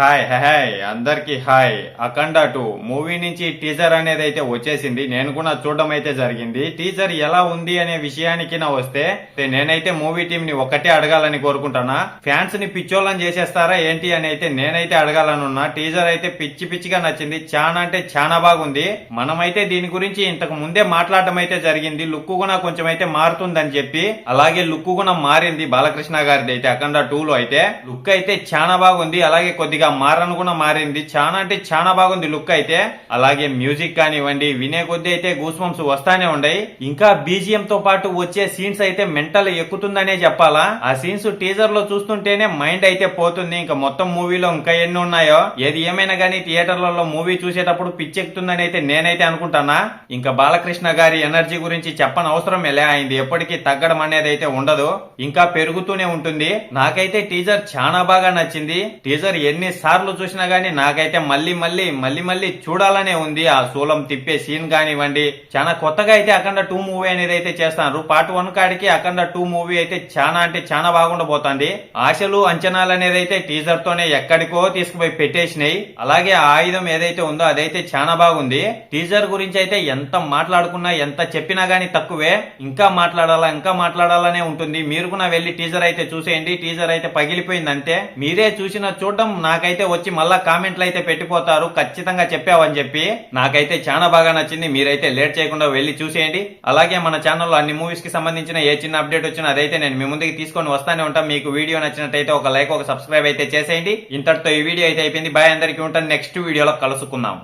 Hi hi అందరికి hi. Akhanda two. Movie నుంచి teaser అనేది అయితే వచ్చేసింది నేను కూడా చూడడం అయితే జరిగింది. టీజర్ ఎలా ఉంది అనే విషయానికి నా వస్తే నేనైతే మూవీ టీం ని ఒకటే అడగాలని కోరుకుంటున్నా ఫ్యాన్స్ని పిచ్చోళ్ళని చేసేస్తారా ఏంటి అని అయితే నేనైతే అడగాలనున్నా. టీజర్ అయితే పిచ్చి పిచ్చిగా నచ్చింది. చాలా అంటే చాలా బాగుంది. మనమైతే దీని గురించి ఇంతకు ముందే మాట్లాడడం అయితే జరిగింది. లుక్ కూడా కొంచెం అయితే మారుతుందని చెప్పి అలాగే లుక్ కూడా మారింది బాలకృష్ణ గారిది అయితే అఖండ టూ లో అయితే. లుక్ అయితే చాలా బాగుంది. అలాగే కొద్దిగా మారను కూడా మారింది. చాలా అంటే చాలా బాగుంది లుక్ అయితే. అలాగే మ్యూజిక్ కానివ్వండి వినే కొద్ది అయితే గూస్ వస్తానే ఉండయి. ఇంకా బీజిఎం తో పాటు వచ్చే సీన్స్ అయితే మెంటల్ ఎక్కుతుందనే చెప్పాలా? ఆ సీన్స్ టీజర్లో చూస్తుంటేనే మైండ్ అయితే పోతుంది. ఇంకా మొత్తం మూవీలో ఇంకా ఎన్ని ఉన్నాయో? ఏది ఏమైనా గానీ థియేటర్లలో మూవీ చూసేటప్పుడు పిచ్చెక్కుతుందని అయితే నేనైతే అనుకుంటానా? ఇంకా బాలకృష్ణ గారి ఎనర్జీ గురించి చెప్పని అవసరం ఎలా అయింది? ఎప్పటికీ తగ్గడం అనేది అయితే ఉండదు. ఇంకా పెరుగుతూనే ఉంటుంది. నాకైతే టీజర్ చాలా బాగా నచ్చింది. టీజర్ ఎన్ని సార్లు చూసినా గానీ నాకైతే మళ్ళీ మళ్ళీ మళ్ళీ మళ్ళీ చూడాలనే ఉంది. ఆ శూలం తిప్పే సీన్ కానివ్వండి. చాలా కొత్తగా అయితే అఖండ టూ మూవీ అనేది అయితే చేస్తాను పార్ట్ వన్ కాడికి అఖండ టూ మూవీ అయితే చాలా అంటే చాలా బాగుండబోతుంది. ఆశలు అంచనాలు అనేది అయితే టీజర్ తోనే ఎక్కడికో తీసుకుపోయి పెట్టేసినాయి. అలాగే ఆ ఆయుధం ఏదైతే ఉందో అదైతే చాలా బాగుంది. టీజర్ గురించి అయితే ఎంత మాట్లాడుకున్నా ఎంత చెప్పినా గానీ తక్కువే. ఇంకా మాట్లాడాలా ఇంకా మాట్లాడాలనే ఉంటుంది. మీరు కూడా వెళ్ళి టీజర్ అయితే చూసేయండి. టీజర్ అయితే పగిలిపోయింది అంతే మీరే చూసిన చూడడం నాకైతే వచ్చి మళ్ళా కామెంట్లు అయితే పెట్టిపోతారు. ఖచ్చితంగా చెప్పావని చెప్పి నాకైతే చాలా బాగా నచ్చింది. మీరైతే లేట్ చేయకుండా వెళ్ళి చూసేయండి. అలాగే మన ఛానల్లో అన్ని మూవీస్కి సంబంధించిన ఏ చిన్న అప్డేట్ వచ్చినా అదైతే నేను మీ ముందుకి తీసుకొని వస్తానే ఉంటాను మీకు వీడియో నచ్చినట్టయితే ఒక లైక్ ఒక సబ్స్క్రైబ్ అయితే చేసేయండి. ఇంతటితో ఈ వీడియో అయితే అయిపోయింది. బాయ్ అందరికీ ఉంటాను. నెక్స్ట్ వీడియోలో కలుసుకుందాం.